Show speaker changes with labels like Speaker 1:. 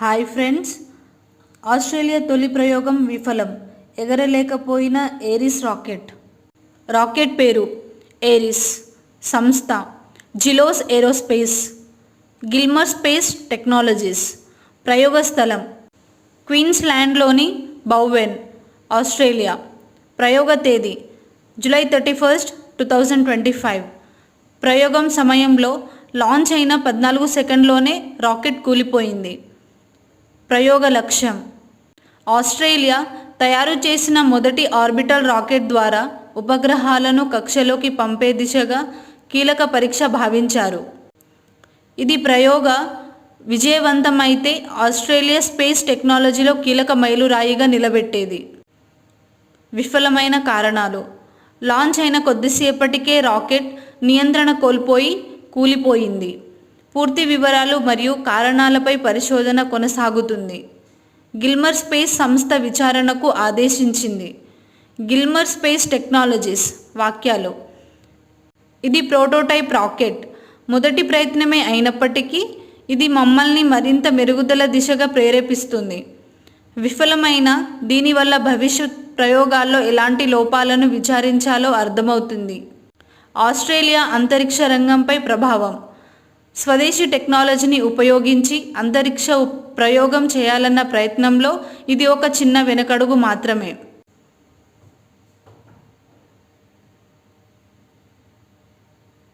Speaker 1: Hi friends. Australia తొలి ప్రయోగం విఫలం. ఎగరలేకపోయిన ఏరిస్ రాకెట్. రాకెట్ పేరు ఏరిస్. సంస్థ జిలోస్ ఏరోస్పేస్. Gilmour space technologies. ప్రయోగ స్థలం క్వీన్స్లాండ్లోని బౌవెన్ ఆస్ట్రేలియా. ప్రయోగ తేదీ July thirty first two thousand twenty five. ప్రయోగం సమయంలో లాంచ్ అయిన పద్నాలుగు సెకండ్లోనే రాకెట్ కూలిపోయింది. ప్రయోగ లక్ష్యం ఆస్ట్రేలియా తయారు చేసిన మొదటి ఆర్బిటల్ రాకెట్ ద్వారా ఉపగ్రహాలను కక్షలోకి పంపే దిశగా కీలక పరీక్ష భావించారు. ఇది ప్రయోగ విజయవంతమైతే ఆస్ట్రేలియా స్పేస్ టెక్నాలజీలో కీలక మైలురాయిగా నిలబెట్టేది. విఫలమైన కారణాలు. లాంచ్ అయిన కొద్దిసేపటికే రాకెట్ నియంత్రణ కోల్పోయి కూలిపోయింది. పూర్తి వివరాలు మరియు కారణాలపై పరిశోధన కొనసాగుతుంది. గిల్మర్ స్పేస్ సంస్థ విచారణకు ఆదేశించింది. గిల్మర్ స్పేస్ టెక్నాలజీస్ వాక్యాలు. ఇది ప్రోటోటైప్ రాకెట్. మొదటి ప్రయత్నమే అయినప్పటికీ ఇది మమ్మల్ని మరింత మెరుగుదల దిశగా ప్రేరేపిస్తుంది. విఫలమైన దీనివల్ల భవిష్యత్ ప్రయోగాల్లో ఎలాంటి లోపాలను విచారించాలో అర్థమవుతుంది. ఆస్ట్రేలియా అంతరిక్ష రంగంపై ప్రభావం. స్వదేశీ టెక్నాలజీని ఉపయోగించి అంతరిక్ష ప్రయోగం చేయాలన్న ప్రయత్నంలో ఇది ఒక చిన్న వెనకడుగు మాత్రమే.